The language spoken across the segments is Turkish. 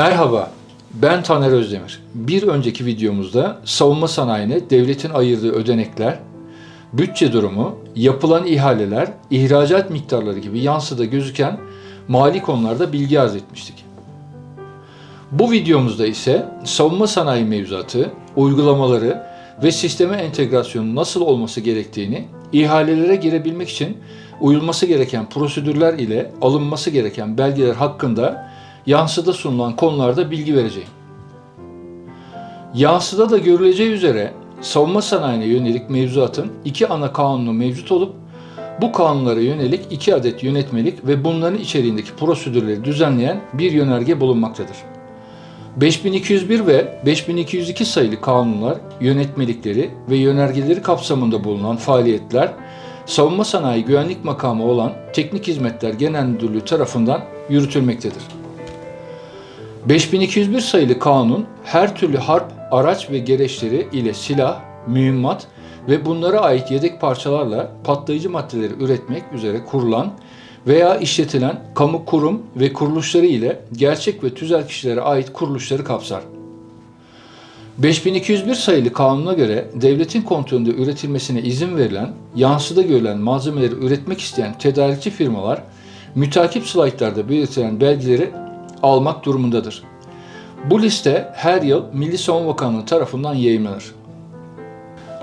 Merhaba, ben Taner Özdemir. Bir önceki videomuzda savunma sanayine devletin ayırdığı ödenekler, bütçe durumu, yapılan ihaleler, ihracat miktarları gibi yansıda gözüken mali konularda bilgi arz etmiştik. Bu videomuzda ise savunma sanayi mevzuatı, uygulamaları ve sisteme entegrasyonun nasıl olması gerektiğini, ihalelere girebilmek için uyulması gereken prosedürler ile alınması gereken belgeler hakkında yansıda sunulan konularda bilgi vereceğim. Yansıda da görüleceği üzere savunma sanayine yönelik mevzuatın iki ana kanunu mevcut olup bu kanunlara yönelik iki adet yönetmelik ve bunların içeriğindeki prosedürleri düzenleyen bir yönerge bulunmaktadır. 5201 ve 5202 sayılı kanunlar, yönetmelikleri ve yönergeleri kapsamında bulunan faaliyetler Savunma Sanayi Güvenlik Makamı olan Teknik Hizmetler Genel Müdürlüğü tarafından yürütülmektedir. 5201 sayılı kanun her türlü harp, araç ve gereçleri ile silah, mühimmat ve bunlara ait yedek parçalarla patlayıcı maddeleri üretmek üzere kurulan veya işletilen kamu kurum ve kuruluşları ile gerçek ve tüzel kişilere ait kuruluşları kapsar. 5201 sayılı kanuna göre devletin kontrolünde üretilmesine izin verilen, yansıda görülen malzemeleri üretmek isteyen tedarikçi firmalar mütakip slaytlarda belirtilen belgeleri almak durumundadır. Bu liste her yıl Milli Savunma Bakanlığı tarafından yayınlanır.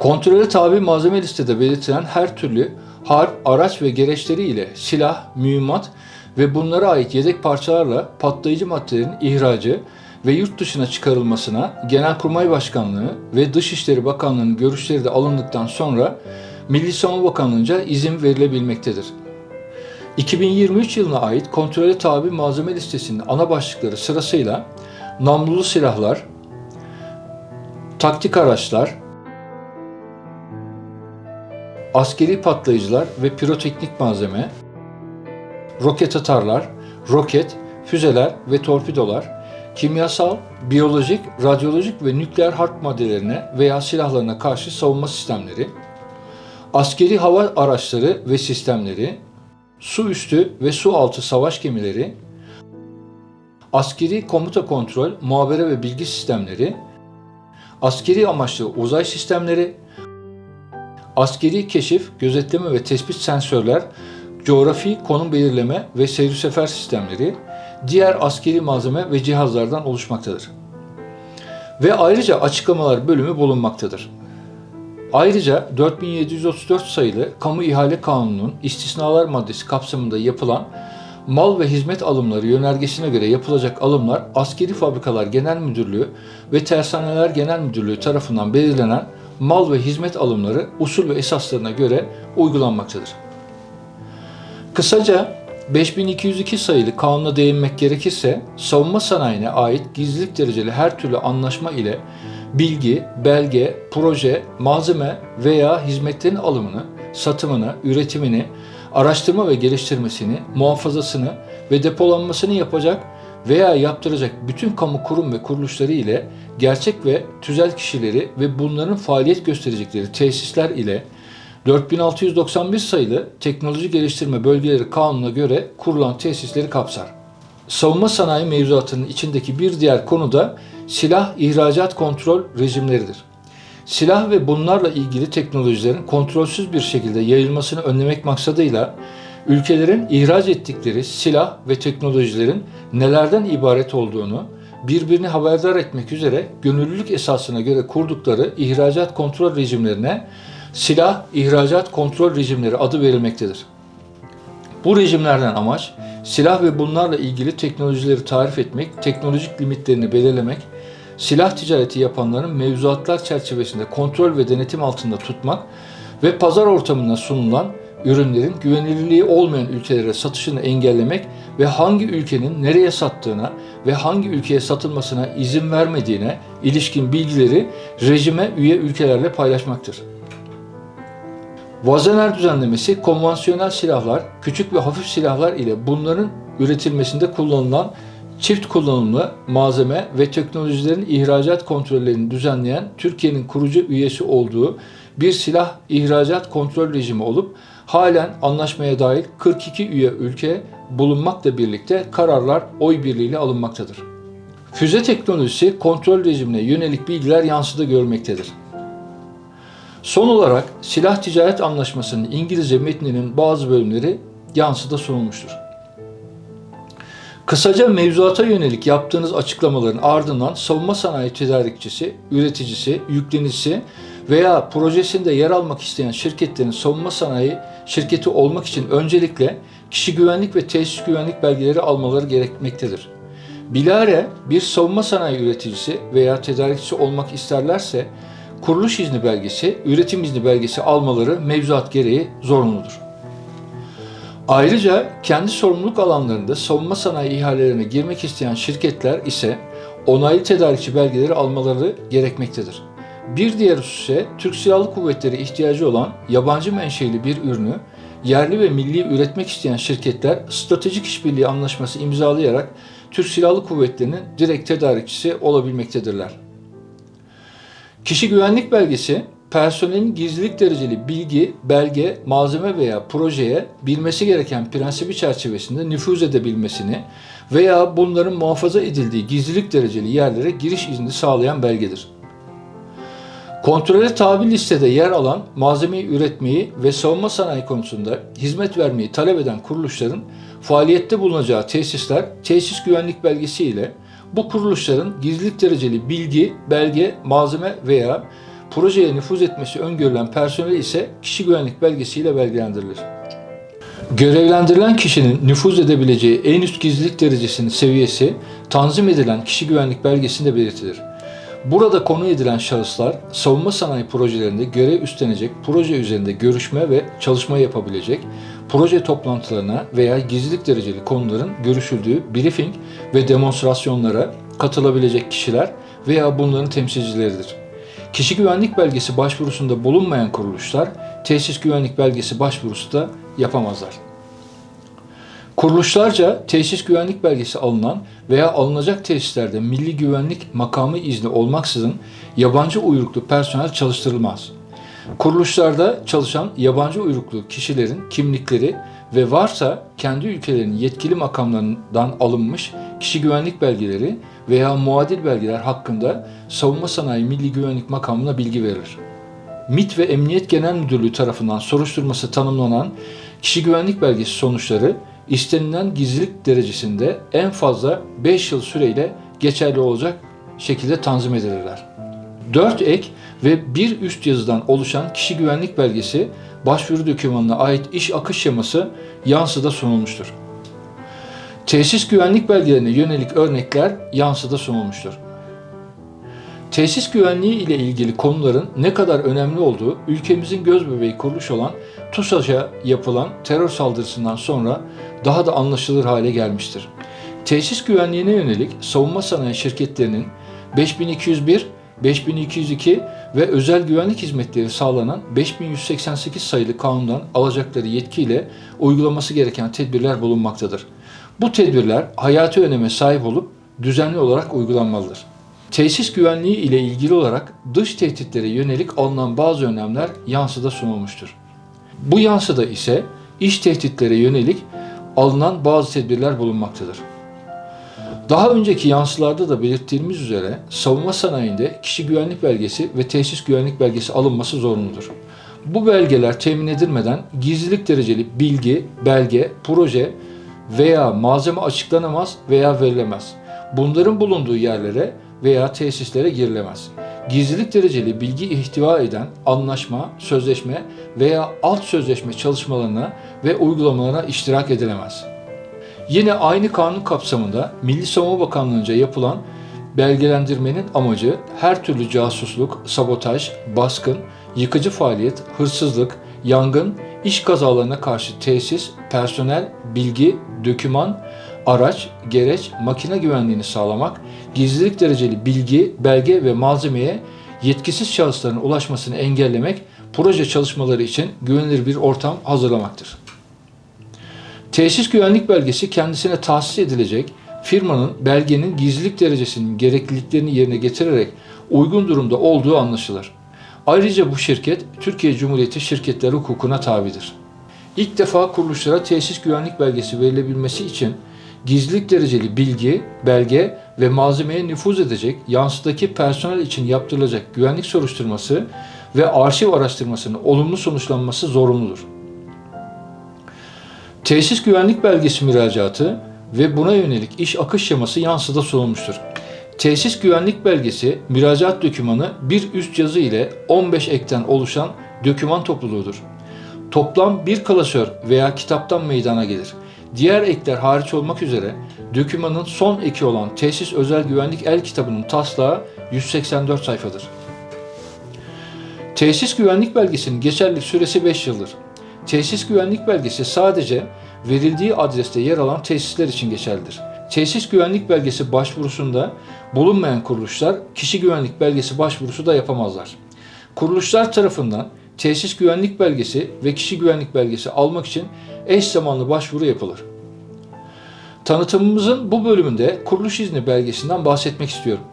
Kontrole tabi malzeme listede belirtilen her türlü harp, araç ve gereçleri ile silah, mühimmat ve bunlara ait yedek parçalarla patlayıcı maddelerin ihracı ve yurt dışına çıkarılmasına Genelkurmay Başkanlığı ve Dışişleri Bakanlığı'nın görüşleri de alındıktan sonra Milli Savunma Bakanlığı'nca izin verilebilmektedir. 2023 yılına ait kontrole tabi malzeme listesinin ana başlıkları sırasıyla namlulu silahlar, taktik araçlar, askeri patlayıcılar ve piroteknik malzeme, roket atarlar, roket, füzeler ve torpidolar, kimyasal, biyolojik, radyolojik ve nükleer harp maddelerine veya silahlarına karşı savunma sistemleri, askeri hava araçları ve sistemleri, su üstü ve su altı savaş gemileri, askeri komuta kontrol, muhabere ve bilgi sistemleri, askeri amaçlı uzay sistemleri, askeri keşif, gözetleme ve tespit sensörler, coğrafi konum belirleme ve seyir sefer sistemleri, diğer askeri malzeme ve cihazlardan oluşmaktadır. Ve ayrıca açıklamalar bölümü bulunmaktadır. Ayrıca 4734 sayılı Kamu İhale Kanunu'nun istisnalar maddesi kapsamında yapılan mal ve hizmet alımları yönergesine göre yapılacak alımlar Askeri Fabrikalar Genel Müdürlüğü ve Tersaneler Genel Müdürlüğü tarafından belirlenen mal ve hizmet alımları usul ve esaslarına göre uygulanmaktadır. Kısaca 5202 sayılı kanuna değinmek gerekirse savunma sanayine ait gizlilik dereceli her türlü anlaşma ile bilgi, belge, proje, malzeme veya hizmetlerin alımını, satımını, üretimini, araştırma ve geliştirmesini, muhafazasını ve depolanmasını yapacak veya yaptıracak bütün kamu kurum ve kuruluşları ile gerçek ve tüzel kişileri ve bunların faaliyet gösterecekleri tesisler ile 4691 sayılı Teknoloji Geliştirme Bölgeleri Kanunu'na göre kurulan tesisleri kapsar. Savunma sanayi mevzuatının içindeki bir diğer konu da silah ihracat kontrol rejimleridir. Silah ve bunlarla ilgili teknolojilerin kontrolsüz bir şekilde yayılmasını önlemek maksadıyla ülkelerin ihraç ettikleri silah ve teknolojilerin nelerden ibaret olduğunu birbirini haberdar etmek üzere gönüllülük esasına göre kurdukları ihracat kontrol rejimlerine silah ihracat kontrol rejimleri adı verilmektedir. Bu rejimlerden amaç silah ve bunlarla ilgili teknolojileri tarif etmek, teknolojik limitlerini belirlemek, silah ticareti yapanların mevzuatlar çerçevesinde kontrol ve denetim altında tutmak ve pazar ortamına sunulan ürünlerin güvenilirliği olmayan ülkelere satışını engellemek ve hangi ülkenin nereye sattığına ve hangi ülkeye satılmasına izin vermediğine ilişkin bilgileri rejime üye ülkelerle paylaşmaktır. Vazener düzenlemesi konvansiyonel silahlar, küçük ve hafif silahlar ile bunların üretilmesinde kullanılan çift kullanımlı malzeme ve teknolojilerin ihracat kontrollerini düzenleyen Türkiye'nin kurucu üyesi olduğu bir silah ihracat kontrol rejimi olup halen anlaşmaya dahil 42 üye ülke bulunmakla birlikte kararlar oy birliğiyle alınmaktadır. Füze teknolojisi kontrol rejimine yönelik bilgiler yansıda görmektedir. Son olarak silah ticaret anlaşmasının İngilizce metninin bazı bölümleri yansıda sunulmuştur. Kısaca mevzuata yönelik yaptığınız açıklamaların ardından savunma sanayi tedarikçisi, üreticisi, yüklenicisi veya projesinde yer almak isteyen şirketlerin savunma sanayi şirketi olmak için öncelikle kişi güvenlik ve tesis güvenlik belgeleri almaları gerekmektedir. Bilare bir savunma sanayi üreticisi veya tedarikçisi olmak isterlerse kuruluş izni belgesi, üretim izni belgesi almaları mevzuat gereği zorunludur. Ayrıca kendi sorumluluk alanlarında savunma sanayi ihalelerine girmek isteyen şirketler ise onaylı tedarikçi belgeleri almaları gerekmektedir. Bir diğer husus ise Türk Silahlı Kuvvetleri ihtiyacı olan yabancı menşeli bir ürünü yerli ve milli üretmek isteyen şirketler stratejik işbirliği anlaşması imzalayarak Türk Silahlı Kuvvetleri'nin direkt tedarikçisi olabilmektedirler. Kişi güvenlik belgesi, personelin gizlilik dereceli bilgi, belge, malzeme veya projeye bilmesi gereken prensibi çerçevesinde nüfuz edebilmesini veya bunların muhafaza edildiği gizlilik dereceli yerlere giriş izni sağlayan belgedir. Kontrole tabi listede yer alan malzemeyi üretmeyi ve savunma sanayi konusunda hizmet vermeyi talep eden kuruluşların faaliyette bulunacağı tesisler tesis güvenlik belgesi ile bu kuruluşların gizlilik dereceli bilgi, belge, malzeme veya projeye nüfuz etmesi öngörülen personel ise kişi güvenlik belgesiyle belgelendirilir. Görevlendirilen kişinin nüfuz edebileceği en üst gizlilik derecesinin seviyesi tanzim edilen kişi güvenlik belgesinde belirtilir. Burada konu edilen şahıslar savunma sanayi projelerinde görev üstlenecek, proje üzerinde görüşme ve çalışma yapabilecek, proje toplantılarına veya gizlilik dereceli konuların görüşüldüğü briefing ve demonstrasyonlara katılabilecek kişiler veya bunların temsilcileridir. Kişi güvenlik belgesi başvurusunda bulunmayan kuruluşlar tesis güvenlik belgesi başvurusu da yapamazlar. Kuruluşlarca tesis güvenlik belgesi alınan veya alınacak tesislerde milli güvenlik makamı izni olmaksızın yabancı uyruklu personel çalıştırılmaz. Kuruluşlarda çalışan yabancı uyruklu kişilerin kimlikleri ve varsa kendi ülkelerinin yetkili makamlarından alınmış kişi güvenlik belgeleri veya muadil belgeler hakkında Savunma Sanayi Milli Güvenlik Makamına bilgi verilir. MİT ve Emniyet Genel Müdürlüğü tarafından soruşturması tanımlanan kişi güvenlik belgesi sonuçları istenilen gizlilik derecesinde en fazla 5 yıl süreyle geçerli olacak şekilde tanzim edilirler. 4 ek ve bir üst yazıdan oluşan kişi güvenlik belgesi başvuru dokümanına ait iş akış şeması yansıda sunulmuştur. Tesis güvenlik belgelerine yönelik örnekler yansıda sunulmuştur. Tesis güvenliği ile ilgili konuların ne kadar önemli olduğu ülkemizin göz bebeği kuruluş olan TUSAŞ'a yapılan terör saldırısından sonra daha da anlaşılır hale gelmiştir. Tesis güvenliğine yönelik savunma sanayi şirketlerinin 5201, 5202 ve özel güvenlik hizmetleri sağlanan 5188 sayılı kanundan alacakları yetkiyle uygulaması gereken tedbirler bulunmaktadır. Bu tedbirler hayati öneme sahip olup düzenli olarak uygulanmalıdır. Tesis güvenliği ile ilgili olarak dış tehditlere yönelik alınan bazı önlemler yansıda sunulmuştur. Bu yansıda ise iç tehditlere yönelik alınan bazı tedbirler bulunmaktadır. Daha önceki yansılarda da belirttiğimiz üzere savunma sanayinde kişi güvenlik belgesi ve tesis güvenlik belgesi alınması zorunludur. Bu belgeler temin edilmeden gizlilik dereceli bilgi, belge, proje veya malzeme açıklanamaz veya verilemez. Bunların bulunduğu yerlere veya tesislere girilemez. Gizlilik dereceli bilgi ihtiva eden anlaşma, sözleşme veya alt sözleşme çalışmalarına ve uygulamalarına iştirak edilemez. Yine aynı kanun kapsamında Milli Savunma Bakanlığı'nca yapılan belgelendirmenin amacı her türlü casusluk, sabotaj, baskın, yıkıcı faaliyet, hırsızlık, yangın, iş kazalarına karşı tesis, personel, bilgi, döküman, araç, gereç, makine güvenliğini sağlamak, gizlilik dereceli bilgi, belge ve malzemeye yetkisiz şahısların ulaşmasını engellemek, proje çalışmaları için güvenilir bir ortam hazırlamaktır. Tesis güvenlik belgesi kendisine tahsis edilecek firmanın belgenin gizlilik derecesinin gerekliliklerini yerine getirerek uygun durumda olduğu anlaşılır. Ayrıca bu şirket Türkiye Cumhuriyeti şirketler hukukuna tabidir. İlk defa kuruluşlara tesis güvenlik belgesi verilebilmesi için gizlilik dereceli bilgi, belge ve malzemeye nüfuz edecek yansıdaki personel için yaptırılacak güvenlik soruşturması ve arşiv araştırmasının olumlu sonuçlanması zorunludur. Tesis güvenlik belgesi müracaatı ve buna yönelik iş akış şeması yansıda sunulmuştur. Tesis güvenlik belgesi müracaat dokümanı bir üst yazı ile 15 ekten oluşan doküman topluluğudur. Toplam bir klasör veya kitaptan meydana gelir. Diğer ekler hariç olmak üzere dokümanın son eki olan Tesis Özel Güvenlik El Kitabı'nın taslağı 184 sayfadır. Tesis güvenlik belgesinin geçerlilik süresi 5 yıldır. Tesis güvenlik belgesi sadece verildiği adreste yer alan tesisler için geçerlidir. Tesis güvenlik belgesi başvurusunda bulunmayan kuruluşlar kişi güvenlik belgesi başvurusu da yapamazlar. Kuruluşlar tarafından tesis güvenlik belgesi ve kişi güvenlik belgesi almak için eş zamanlı başvuru yapılır. Tanıtımımızın bu bölümünde kuruluş izni belgesinden bahsetmek istiyorum.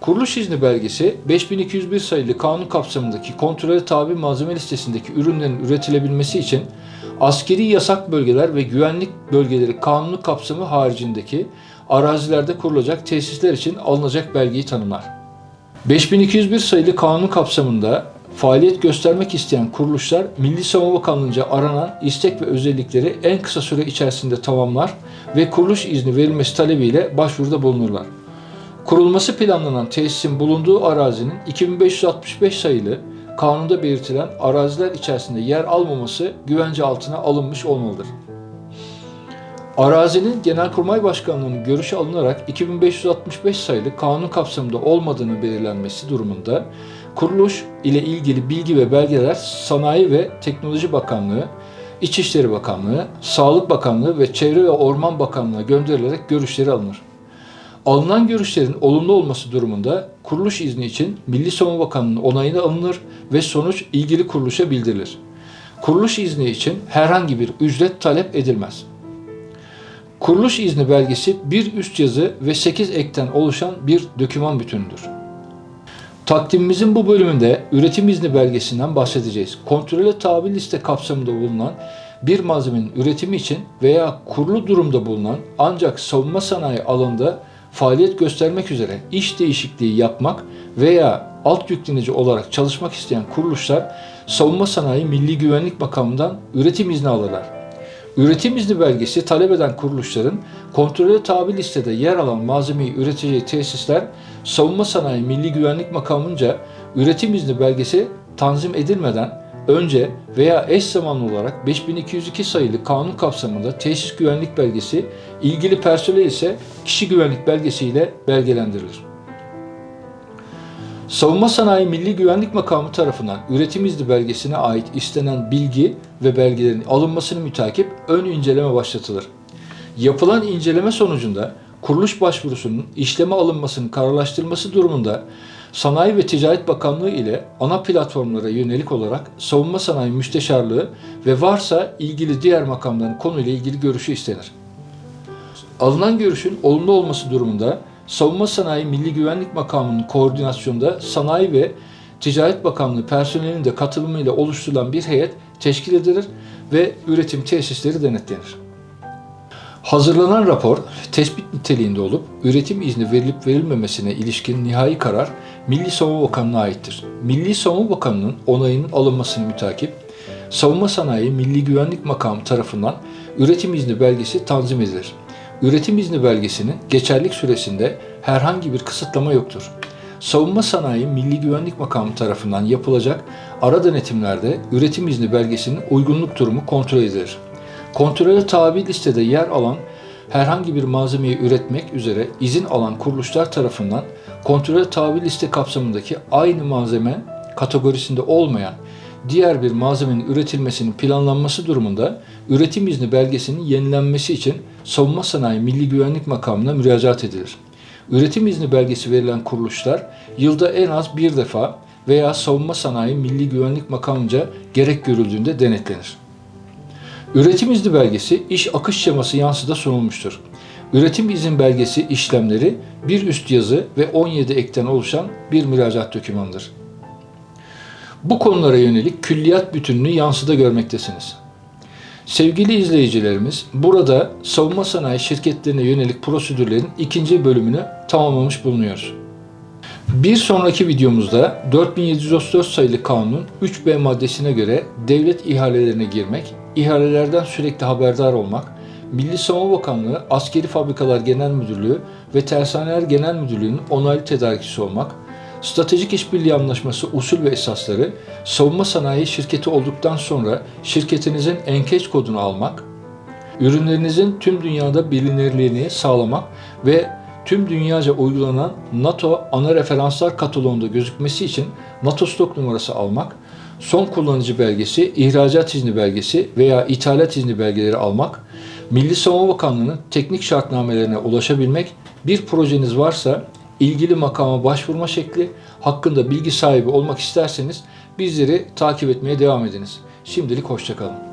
Kuruluş izni belgesi 5201 sayılı kanun kapsamındaki kontrole tabi malzeme listesindeki ürünlerin üretilebilmesi için askeri yasak bölgeler ve güvenlik bölgeleri kanunu kapsamı haricindeki arazilerde kurulacak tesisler için alınacak belgeyi tanımlar. 5201 sayılı kanun kapsamında faaliyet göstermek isteyen kuruluşlar Milli Savunma Bakanlığı'nca aranan istek ve özellikleri en kısa süre içerisinde tamamlar ve kuruluş izni verilmesi talebiyle başvuruda bulunurlar. Kurulması planlanan tesisin bulunduğu arazinin 2565 sayılı kanunda belirtilen araziler içerisinde yer almaması güvence altına alınmış olmalıdır. Arazinin Genelkurmay Başkanlığı'nın görüşü alınarak 2565 sayılı kanun kapsamında olmadığını belirlenmesi durumunda kuruluş ile ilgili bilgi ve belgeler Sanayi ve Teknoloji Bakanlığı, İçişleri Bakanlığı, Sağlık Bakanlığı ve Çevre ve Orman Bakanlığı'na gönderilerek görüşleri alınır. Alınan görüşlerin olumlu olması durumunda kuruluş izni için Milli Savunma Bakanlığı'nın onayını alınır ve sonuç ilgili kuruluşa bildirilir. Kuruluş izni için herhangi bir ücret talep edilmez. Kuruluş izni belgesi bir üst yazı ve 8 ekten oluşan bir doküman bütünüdür. Takdimimizin bu bölümünde üretim izni belgesinden bahsedeceğiz. Kontrole tabi liste kapsamında bulunan bir malzemenin üretimi için veya kurulu durumda bulunan ancak savunma sanayi alanında faaliyet göstermek üzere iş değişikliği yapmak veya alt yüklenici olarak çalışmak isteyen kuruluşlar Savunma Sanayi Milli Güvenlik Makamından üretim izni alırlar. Üretim izni belgesi talep eden kuruluşların kontrole tabi listede yer alan malzemeyi üreteceği tesisler Savunma Sanayi Milli Güvenlik Makamınca üretim izni belgesi tanzim edilmeden önce veya eş zamanlı olarak 5202 sayılı kanun kapsamında tesis güvenlik belgesi, ilgili personel ise kişi güvenlik belgesi ile belgelendirilir. Savunma Sanayi Milli Güvenlik Makamı tarafından üretim izni belgesine ait istenen bilgi ve belgelerin alınmasını mütakip ön inceleme başlatılır. Yapılan inceleme sonucunda kuruluş başvurusunun işleme alınmasının kararlaştırılması durumunda Sanayi ve Ticaret Bakanlığı ile ana platformlara yönelik olarak Savunma Sanayi Müsteşarlığı ve varsa ilgili diğer makamların konuyla ilgili görüşü istenir. Alınan görüşün olumlu olması durumunda Savunma Sanayi Milli Güvenlik Makamı'nın koordinasyonunda Sanayi ve Ticaret Bakanlığı personelinin de katılımıyla oluşturulan bir heyet teşkil edilir ve üretim tesisleri denetlenir. Hazırlanan rapor tespit niteliğinde olup üretim izni verilip verilmemesine ilişkin nihai karar Milli Savunma Bakanlığı'na aittir. Milli Savunma Bakanlığı'nın onayının alınmasını mütakip Savunma Sanayi Milli Güvenlik Makamı tarafından üretim izni belgesi tanzim edilir. Üretim izni belgesinin geçerlik süresinde herhangi bir kısıtlama yoktur. Savunma Sanayi Milli Güvenlik Makamı tarafından yapılacak ara denetimlerde üretim izni belgesinin uygunluk durumu kontrol edilir. Kontrole tabi listede yer alan herhangi bir malzemeyi üretmek üzere izin alan kuruluşlar tarafından kontrole tabi liste kapsamındaki aynı malzeme kategorisinde olmayan diğer bir malzemenin üretilmesinin planlanması durumunda üretim izni belgesinin yenilenmesi için Savunma Sanayi Milli Güvenlik Makamına müracaat edilir. Üretim izni belgesi verilen kuruluşlar yılda en az bir defa veya Savunma Sanayi Milli Güvenlik Makamınca gerek görüldüğünde denetlenir. Üretim izni belgesi iş akış şeması yansıda sunulmuştur. Üretim izin belgesi işlemleri bir üst yazı ve 17 ekten oluşan bir müracaat dokümanıdır. Bu konulara yönelik külliyat bütününü yansıda görmektesiniz. Sevgili izleyicilerimiz, burada savunma sanayi şirketlerine yönelik prosedürlerin ikinci bölümünü tamamlamış bulunuyoruz. Bir sonraki videomuzda 4734 sayılı kanunun 3B maddesine göre devlet ihalelerine girmek, ihalelerden sürekli haberdar olmak, Milli Savunma Bakanlığı, Askeri Fabrikalar Genel Müdürlüğü ve Tersaneler Genel Müdürlüğü'nün onaylı tedarikçisi olmak, Stratejik İşbirliği Anlaşması usul ve esasları, savunma sanayi şirketi olduktan sonra şirketinizin enkeç kodunu almak, ürünlerinizin tüm dünyada bilinirliğini sağlamak ve tüm dünyaca uygulanan NATO ana referanslar kataloğunda gözükmesi için NATO stok numarası almak, son kullanıcı belgesi, ihracat izni belgesi veya ithalat izni belgeleri almak, Milli Savunma Bakanlığı'nın teknik şartnamelerine ulaşabilmek, bir projeniz varsa ilgili makama başvurma şekli hakkında bilgi sahibi olmak isterseniz bizleri takip etmeye devam ediniz. Şimdilik hoşçakalın.